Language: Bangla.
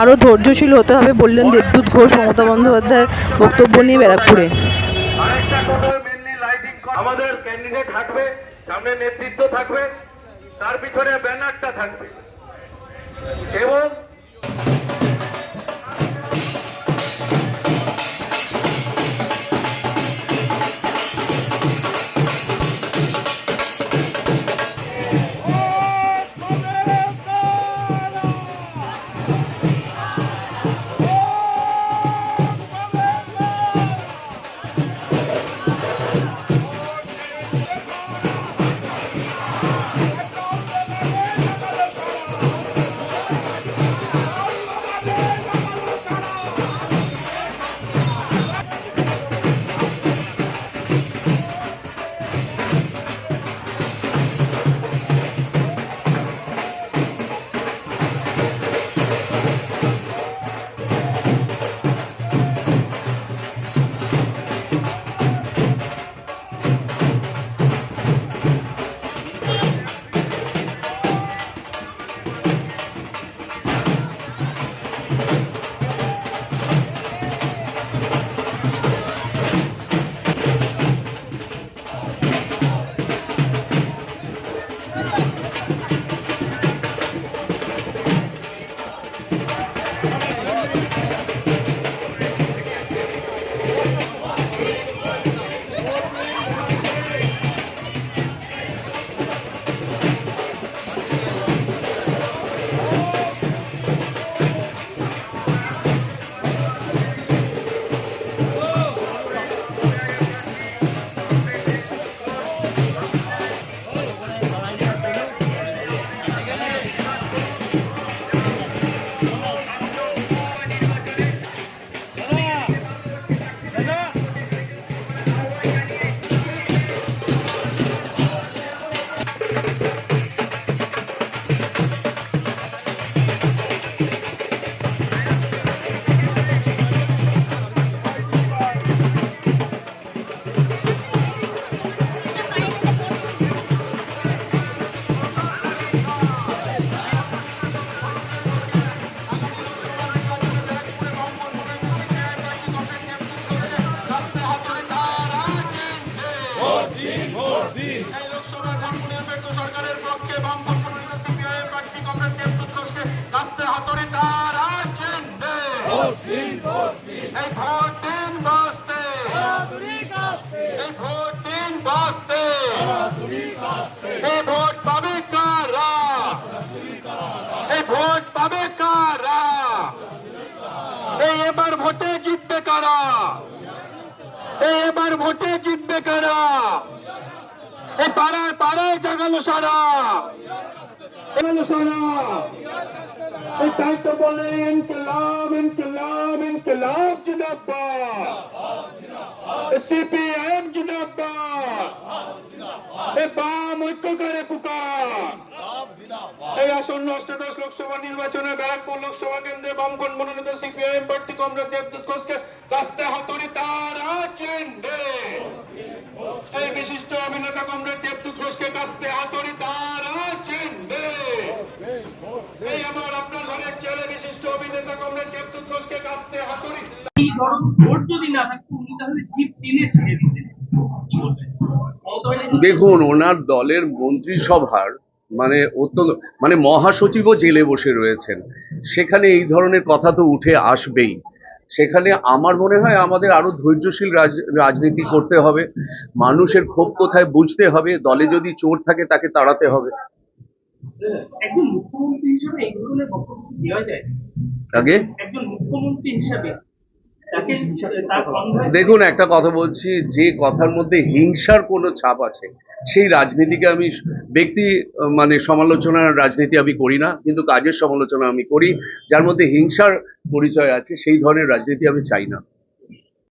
আরও ধৈর্যশীল হতে হবে বললেন দেবদূত ঘোষ মমতা বন্দ্যোপাধ্যায়ের বক্তব্য নিয়ে ব্যারাকপুরে। আমাদের ক্যান্ডিডেট থাকবে, সামনে নেতৃত্ব থাকবে, তার পিছনে ব্যানারটা থাকবে। এবং পক্ষে বামপন্থী সিপিআইএম প্রার্থী কংগ্রেস ঘোষকে রাস্তায় হাতুড়ি তার আছেন এই ভোট দিন বাঁচতে। এই ভোট দিন বাঁচতে। এই ভোট পাবে কারা? এই ভোট পাবে কারা? এই এবার ভোটে জিতবে কারা? এই এবার ভোটে জিতবে কারা? এই পাড়ায় পাড়ায় জাগালো সারা। জাগালো সারা। তাই তো বলে, ইনকলাব ইনকলাব ইনকলাব, জিন্দাবাদ। সিপিএম, জিন্দাবাদ। এই বাম ঐক্য করে পুকার এই আসন্ন অষ্টাদশ লোকসভা নির্বাচনে ব্যারাকপুর লোকসভা কেন্দ্রে বামফ্রন্ট মনোনীত সিপিআইএম প্রার্থী কমরেড দেবদূত ঘোষকে রাস্তায় হাতুড়ি এই আমার আপনার ঘরের ছেলে বিশিষ্ট অভিনেতা কমরেড দেবদূত ঘোষকে কাস্তে হাতুড়ি। এই ভোট যদি না থাকতো উনি তাহলে জিপ টেনে ছেড়ে দিতেন কি বলবেন? মমতা ব্যানার্জি দেখুন ওনার দলের মন্ত্রিসভার মানে অত্যন্ত মানে মহাসচিবও জেলে বসে রয়েছেন। সেখানে এই ধরনের কথা তো উঠে আসবেই। সেখানে আমার মনে হয় আমাদের আরও ধৈর্যশীল রাজ- রাজনীতি করতে হবে। মানুষের ক্ষোভ কোথায় বুঝতে হবে? দলে যদি চোর থাকে তাকে তাড়াতে হবে। একজন মুখ্যমন্ত্রী হিসেবে এই ধরনের বক্তব্য দেওয়া যায়? আগে একজন মুখ্যমন্ত্রী হিসাবে তাকে দেখুন একটা কথা বলছি যে কথার মধ্যে হিংসার কোনো ছাপ আছে সেই রাজনীতিকে আমি ব্যক্তি মানে সমালোচনার রাজনীতি আমি করি না কিন্তু কাজের সমালোচনা আমি করি যার মধ্যে হিংসার পরিচয় আছে সেই ধরনের রাজনীতি আমি চাই না।